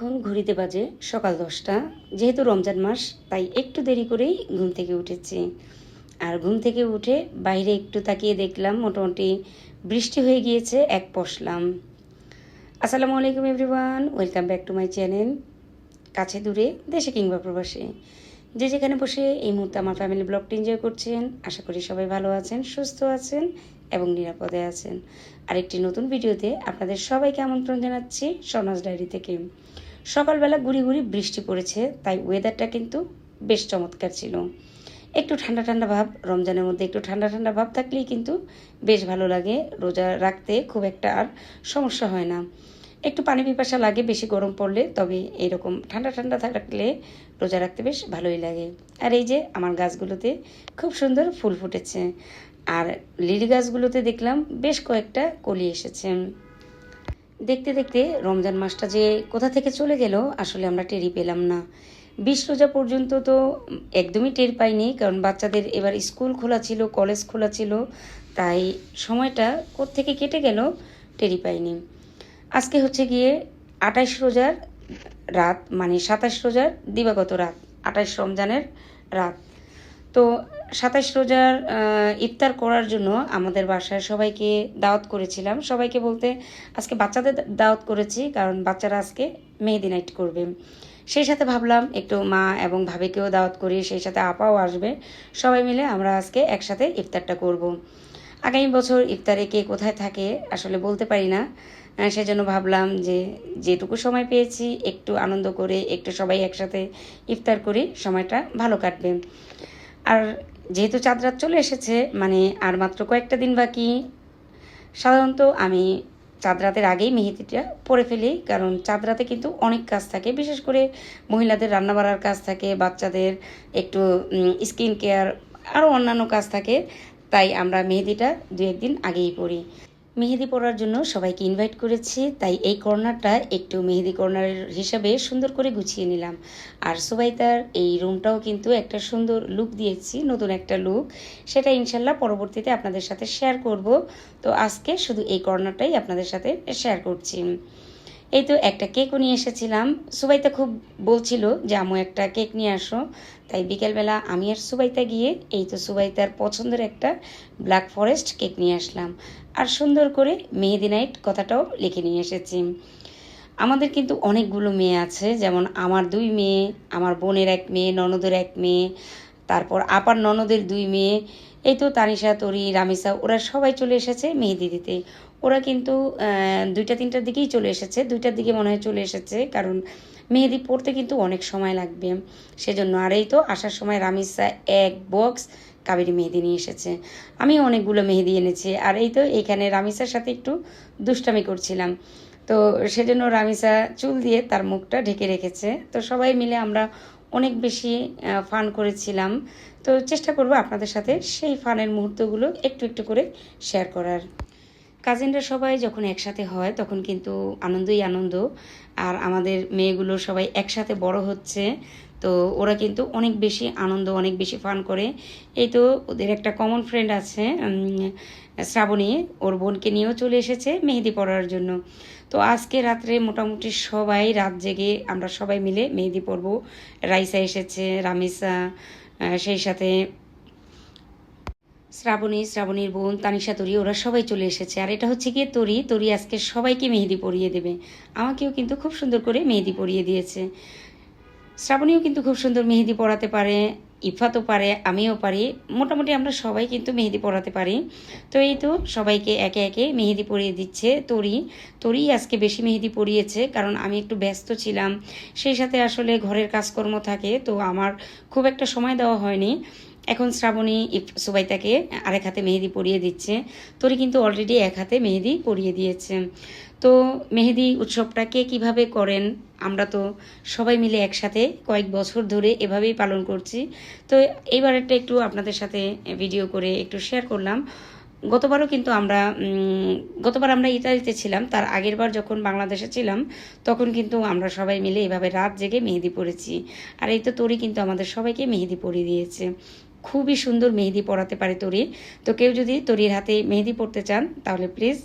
ঘড়িতে বাজে সকাল দশটা। যেহেতু রমজান মাস, তাই একটু দেরি করেই ঘুম থেকে উঠেছি। আর ঘুম থেকে উঠে বাইরে একটু তাকিয়ে দেখলাম মোটামুটি বৃষ্টি হয়ে গিয়েছে, এক পশলাম। আসসালামু আলাইকুম everyone, welcome back to my channel. কাছে দূরে, দেশে কিংবা প্রবাসে। যে যেখানে বসে এই মুহূর্তে আমার ফ্যামিলি ব্লগটি এনজয় করছেন, আশা করি সবাই ভালো আছেন, সুস্থ আছেন এবং নিরাপদে আছেন। আরেকটি নতুন ভিডিওতে আপনাদের সবাইকে আমন্ত্রণ জানাচ্ছি সনাজ ডায়েরি থেকে। সকালবেলা গুড়ি গুড়ি বৃষ্টি পড়েছে, তাই ওয়েদারটা কিন্তু বেশ চমৎকার ছিল। একটু ঠান্ডা ঠান্ডা ভাব, রমজানের মধ্যে একটু ঠান্ডা ঠান্ডা ভাব থাকলেই কিন্তু বেশ ভালো লাগে। রোজা রাখতে খুব একটা আর সমস্যা হয় না। একটু পানি পিপাসা লাগে, বেশি গরম পড়লে, তবে এরকম ঠান্ডা ঠান্ডা থাকলে রোজা রাখতে বেশ ভালোই লাগে। আর এই যে আমার গাছগুলোতে খুব সুন্দর ফুল ফুটেছে। আর লিলি গাছগুলোতে দেখলাম বেশ কয়েকটা কলি এসেছে। দেখতে দেখতে রমজান মাসটা যে কোথা থেকে চলে গেল, আসলে আমরা টেরই পেলাম না। বিশ রোজা পর্যন্ত তো একদমই টের পাইনি, কারণ বাচ্চাদের এবার স্কুল খোলা ছিল, কলেজ খোলা ছিল, তাই সময়টা কোত্থেকে কেটে গেল টেরই পাইনি। আজকে হচ্ছে গিয়ে আঠাইশ রোজার রাত মানে সাতাশ রোজার দিবাগত রাত, আঠাইশ রমজানের রাত। তো সাতাশ রোজার ইফতার করার জন্য আমাদের বাসায় সবাইকে দাওয়াত করেছিলাম। সবাইকে বলতে আজকে বাচ্চাদের দাওয়াত করেছি, কারণ বাচ্চারা আজকে মেহেদি নাইট করবে। সেই সাথে ভাবলাম একটু মা এবং ভাবিকেও দাওয়াত করি, সেই সাথে আপাও আসবে। সবাই মিলে আমরা আজকে একসাথে ইফতারটা করব। আগামী বছর ইফতারে কে কোথায় থাকে আসলে বলতে পারি না। সেজন্য ভাবলাম যে যেটুকু সময় পেয়েছি, একটু আনন্দ করে একটু সবাই একসাথে ইফতার করি, সময়টা ভালো কাটবে। আর যেহেতু চাঁদরাত চলে এসেছে মানে আর মাত্র কয়েকটা দিন বাকি। সাধারণত আমি চাঁদরাতের আগেই মেহেদিটা পরে ফেলি, কারণ চাঁদরাতে কিন্তু অনেক কাজ থাকে। বিশেষ করে মহিলাদের রান্না বাড়ার কাজ থাকে, বাচ্চাদের একটু স্কিন কেয়ার আরও অন্যান্য কাজ থাকে। তাই আমরা মেহেদিটা দু একদিন আগেই পড়ি মেহেদি পড়ার জন্য সবাইকে ইনভাইট করেছি, তাই এই কর্নারটা একটু মেহেদি কর্নার হিসাবে সুন্দর করে গুছিয়ে নিলাম। আর সবাই তার এই রুমটাও কিন্তু একটা সুন্দর লুক দিয়েছি, নতুন একটা লুক সেটা ইনশাল্লাহ পরবর্তীতে আপনাদের সাথে শেয়ার করব। তো আজকে শুধু এই কর্নারটাই আপনাদের সাথে শেয়ার করছি। এই তো একটা কেকও নিয়ে এসেছিলাম। সুবাইতা খুব বলছিল যে, আমু, একটা কেক নিয়ে আসো। তাই বিকেলবেলা আমি আর সুবাইতা গিয়ে এই তো সুবাইতার পছন্দের একটা ব্ল্যাক ফরেস্ট কেক নিয়ে আসলাম। আর সুন্দর করে মেহেদি নাইট কথাটাও লিখে নিয়ে এসেছি। আমাদের কিন্তু অনেকগুলো মেয়ে আছে, যেমন আমার দুই মেয়ে, আমার বোনের এক মেয়ে, ননদের এক মেয়ে, তারপর আপার ননদের দুই মেয়ে, এই তো তানিশা, তরি, রামিসা, ওরা সবাই চলে এসেছে মেহেদি দিতে। ওরা কিন্তু দুইটা, তিনটার দিকেই চলে এসেছে। দুইটার দিকে মনে হয় চলে এসেছে, কারণ মেহেদি পড়তে কিন্তু অনেক সময় লাগবে। সেজন্য আর এই তো আসার সময় রামিসা এক বক্স কাবেরি মেহেদি নিয়ে এসেছে। আমি অনেকগুলো মেহেদি এনেছি। আর এই তো এখানে রামিসার সাথে একটু দুষ্টামি করছিলাম। তো সেজন্য রামিসা চুল দিয়ে তার মুখটা ঢেকে রেখেছে। তো সবাই মিলে আমরা অনেক বেশি ফান করেছিলাম। তো চেষ্টা করব আপনাদের সাথে সেই ফানের মুহূর্তগুলো একটু একটু করে শেয়ার করার। কাজিনরা সবাই যখন একসাথে হয়, তখন কিন্তু আনন্দই আনন্দ। আর আমাদের মেয়েগুলো সবাই একসাথে বড় হচ্ছে, তো ওরা কিন্তু অনেক বেশি আনন্দ, অনেক বেশি ফান করে। এই তো ওদের একটা কমন ফ্রেন্ড আছে শ্রাবণী। ওর বোনকে নিয়েও চলে এসেছে মেহেদি পড়ার জন্য। তো আজকে রাত্রে মোটামুটি সবাই, রাত জেগে আমরা সবাই মিলে মেহেদি পরব। রাইসা এসেছে, রামিসা সেই সাথে শ্রাবণী, শ্রাবণীর বোন, তানিশা, তরি, ওরা সবাই চলে এসেছে। আর এটা হচ্ছে গিয়ে তরি। তরি আজকে সবাইকে মেহেদি পরিয়ে দেবে। আমাকেও কিন্তু খুব সুন্দর করে মেহেদি পরিয়ে দিয়েছে। শ্রাবণীও কিন্তু খুব সুন্দর মেহেদি পরাতে পারে, ইফাতও পারে, আমিও পারি। মোটামুটি আমরা সবাই কিন্তু মেহেদি পরাতে পারি। তো এই তো সবাইকে একে একে মেহেদি পরিয়ে দিচ্ছে তরি। তরি আজকে বেশি মেহেদি পরিয়েছে, কারণ আমি একটু ব্যস্ত ছিলাম। সেই সাথে আসলে ঘরের কাজকর্ম থাকে, তো আমার খুব একটা সময় দেওয়া হয়নি। এখন শ্রাবণী সুবাইতাকে আরেক হাতে মেহেদি পরিয়ে দিচ্ছে। তরি কিন্তু অলরেডি এক হাতে মেহেদি পরিয়ে দিয়েছে। তো মেহেদি উৎসবটা কে কীভাবে করেন? আমরা তো সবাই মিলে একসাথে কয়েক বছর ধরে এভাবেই পালন করছি। তো এইবারেরটা একটু আপনাদের সাথে ভিডিও করে একটু শেয়ার করলাম। গতবারও কিন্তু আমরা গতবার আমরা ইতালিতে ছিলাম, তার আগের বার যখন বাংলাদেশে ছিলাম, তখন কিন্তু আমরা সবাই মিলে এভাবে রাত জেগে মেহেদি পরেছি। আর এই তো তোরই কিন্তু আমাদের সবাইকে মেহেদি পরিয়ে দিয়েছে। খুবই সুন্দর মেহেদি পরাতে পারে তরি তো কেউ যদি তরির হাতে মেহেদি পরতে চান, তাহলে প্লিজ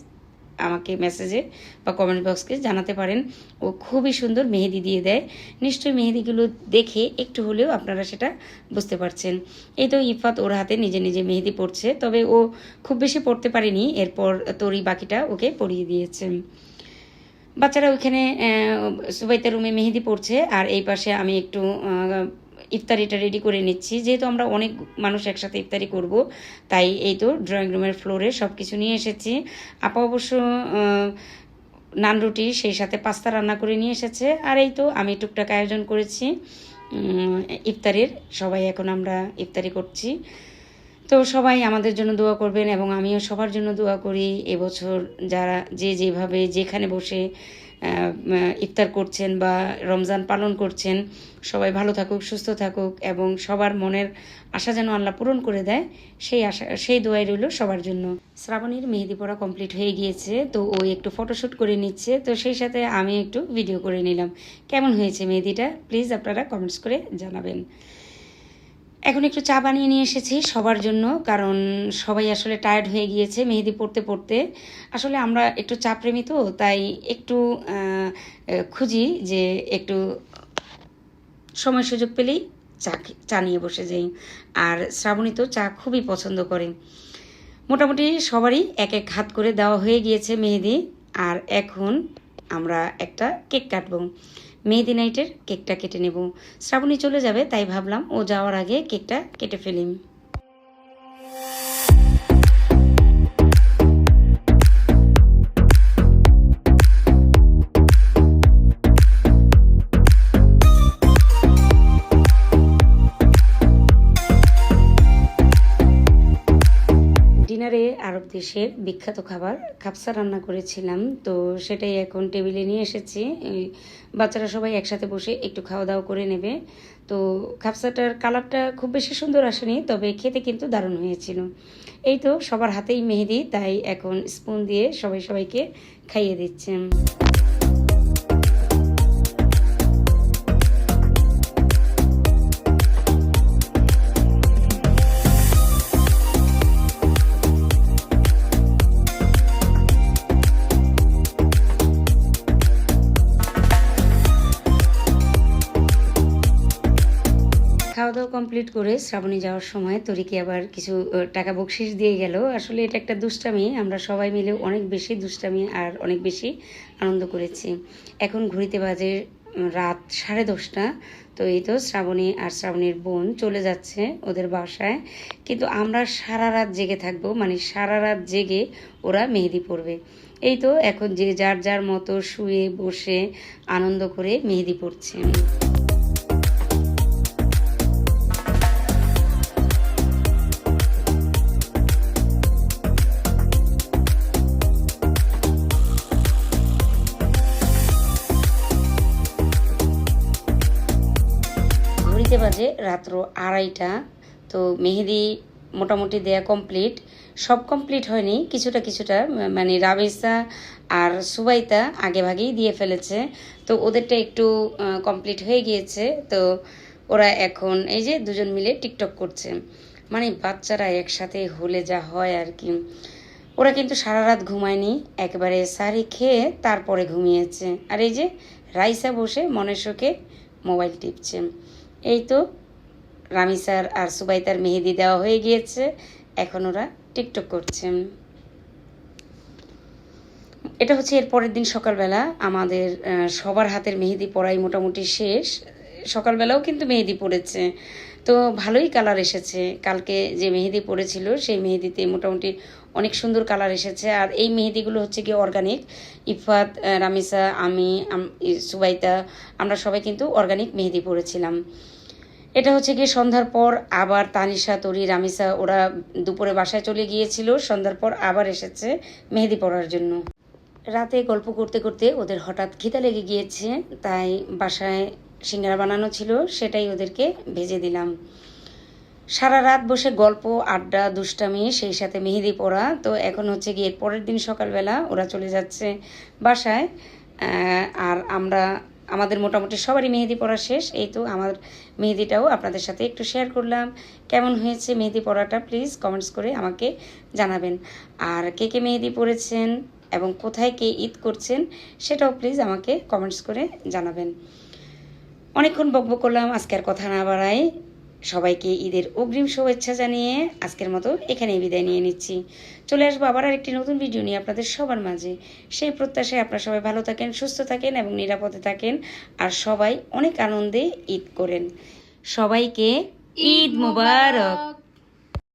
আমাকে মেসেজে বা কমেন্ট বক্সকে জানাতে পারেন। ও খুবই সুন্দর মেহেদি দিয়ে দেয়। নিশ্চয়ই মেহেদিগুলো দেখে একটু হলেও আপনারা সেটা বুঝতে পারছেন। এই তো ইফাত ওর হাতে নিজে নিজে মেহেদি পড়ছে তবে ও খুব বেশি পড়তে পারেনি। এরপর তরি বাকিটা ওকে পরিয়ে দিয়েছে। বাচ্চারা ওইখানে সুবাইতে রুমে মেহেদি পড়ছে আর এই পাশে আমি একটু ইফতারিটা রেডি করে নিচ্ছি। যেহেতু আমরা অনেক মানুষ একসাথে ইফতারি করব, তাই এই তো ড্রয়িং রুমের ফ্লোরে সব কিছু নিয়ে এসেছি। আপা অবশ্য নান রুটি, সেই সাথে পাস্তা রান্না করে নিয়ে এসেছে। আর এই তো আমি টুকটাক আয়োজন করেছি। ইফতারের, সবাই এখন আমরা ইফতারি করছি। তো সবাই আমাদের জন্য দোয়া করবেন এবং আমিও সবার জন্য দোয়া করি। এবছর যারা যে যেভাবে যেখানে বসে ইফতার করছেন বা রমজান পালন করছেন, সবাই ভালো থাকুক, সুস্থ থাকুক এবং সবার মনের আশা যেন আল্লাহ পূরণ করে দেয়, সেই আশা, সেই দোয়াই রইল সবার জন্য। শ্রাবণীর মেহেদি পড়া কমপ্লিট হয়ে গিয়েছে, তো ও একটু ফটোশ্যুট করে নিচ্ছে, তো সেই সাথে আমি একটু ভিডিও করে নিলাম। কেমন হয়েছে মেহেদিটা? প্লিজ আপনারা কমেন্টস করে জানাবেন। এখন একটু চা বানিয়ে নিয়ে এসেছি সবার জন্য, কারণ সবাই আসলে টায়ার্ড হয়ে গিয়েছে মেহেদি পড়তে পড়তে। আসলে আমরা একটু চা প্রেমী তো, তাই একটু খুঁজি যে একটু সময় সুযোগ পেলেই চা চা নিয়ে বসে যাই। আর শ্রাবণী তো চা খুবই পছন্দ করে। মোটামুটি সবারই এক এক হাত করে দেওয়া হয়ে গিয়েছে মেহেদি, আর এখন আমরা একটা কেক কাটবো। মেহেদি নাইটের কেকটা কেটে নেব। শ্রাবণী চলে যাবে, তাই ভাবলাম ও যাওয়ার আগে কেকটা কেটে ফেলিম দেশের বিখ্যাত খাবার খাপসা রান্না করেছিলাম। তো সেটাই এখন টেবিলে নিয়ে এসেছি। বাচ্চারা সবাই একসাথে বসে একটু খাওয়া দাওয়া করে নেবে। তো খাপসাটার কালারটা খুব বেশি সুন্দর আসেনি, তবে খেতে কিন্তু দারুণ হয়েছিল। এই তো সবার হাতেই মেহেদি, তাই এখন স্পুন দিয়ে সবাই সবাইকে খাইয়ে দিচ্ছেন। কমপ্লিট করে শ্রাবণী যাওয়ার সময় তরিকে আবার কিছু টাকা বকশিস দিয়ে গেল। আসলে এটা একটা দুষ্টামি। আমরা সবাই মিলে অনেক বেশি দুষ্টামি আর অনেক বেশি আনন্দ করেছি। এখন ঘুরিতে বাজে রাত সাড়ে দশটা। তো এই তো শ্রাবণী আর শ্রাবণীর বোন চলে যাচ্ছে ওদের বাসায়। কিন্তু আমরা সারা রাত জেগে থাকব মানে সারা রাত জেগে ওরা মেহেদি পড়বে এই তো এখন যে যার যার মতো শুয়ে, বসে আনন্দ করে মেহেদি পড়ছে ঘড়িতে বাজে রাত্র আড়াইটা। তো মেহেদি মোটামুটি দেয়া কমপ্লিট সব কমপ্লিট হয়নি, কিছুটা কিছুটা মানে রাবিসা আর সুবাইতা আগে ভাগেই দিয়ে ফেলেছে। তো ওদেরটা একটু কমপ্লিট হয়ে গিয়েছে। তো ওরা এখন এই যে দুজন মিলে টিকটক করছে। মানে বাচ্চারা একসাথে হলে যা হয় আর কি। ওরা কিন্তু সারা রাত ঘুমায়নি, একেবারে সারি খেয়ে তারপরে ঘুমিয়েছে। আর এই যে রাইসা বসে মনের শোকে মোবাইল টিপছে। এই তো রামিসার আর সুবাইতার মেহেদি দেওয়া হয়ে গিয়েছে। এখন ওরা টিকটক করছেন এটা হচ্ছে এর পরের দিন সকালবেলা। আমাদের সবার হাতের মেহেদি পরাই মোটামুটি শেষ। সকালবেলাও কিন্তু মেহেদি পড়েছে। তো ভালোই কালার এসেছে। কালকে যে মেহেদি পড়েছিল, সেই মেহেদিতে মোটামুটি অনেক সুন্দর কালার এসেছে। আর এই মেহেদিগুলো হচ্ছে কি অর্গানিক ইফাত রামিসা, আমি সুবাইতা, আমরা সবাই কিন্তু অর্গানিক মেহেদি পড়েছিলাম এটা হচ্ছে গিয়ে সন্ধ্যার পর আবার তানিশা, তরি, রামিসা, ওরা দুপুরে বাসায় চলে গিয়েছিল। সন্ধ্যার পর আবার এসেছে মেহেদি পড়ার জন্য। রাতে গল্প করতে করতে ওদের হঠাৎ খিদা লেগে গিয়েছে, তাই বাসায় সিঙ্গারা বানানো ছিল, সেটাই ওদেরকে ভেজে দিলাম। সারা রাত বসে গল্প, আড্ডা, দুষ্টামি, সেই সাথে মেহেদি পড়া তো এখন হচ্ছে গিয়ে পরের দিন সকালবেলা ওরা চলে যাচ্ছে বাসায় আর আমরা আমাদের মোটামুটি সবারই মেহেদি পড়া শেষ। এই তো আমার মেহেদিটাও আপনাদের সাথে একটু শেয়ার করলাম। কেমন হয়েছে মেহেদি পড়াটা প্লিজ কমেন্টস করে আমাকে জানাবেন। আর কে কে মেহেদি পড়েছেন এবং কোথায় কে ঈদ করছেন সেটাও প্লিজ আমাকে কমেন্টস করে জানাবেন। অনেকক্ষণ বকবক করলাম আজকের কথা না বাড়াই সবাইকে ঈদের অগ্রিম শুভেচ্ছা জানিয়ে আজকের মতো এখানেই বিদায় নিয়ে নিচ্ছি। চলে আসব আবার আরেকটি নতুন ভিডিও নিয়ে আপনাদের সবার মাঝে। সেই প্রত্যাশায় আপনারা সবাই ভালো থাকেন, সুস্থ থাকেন এবং নিরাপদে থাকেন আর সবাই অনেক আনন্দে ঈদ করেন। সবাইকে ঈদ মুবারক।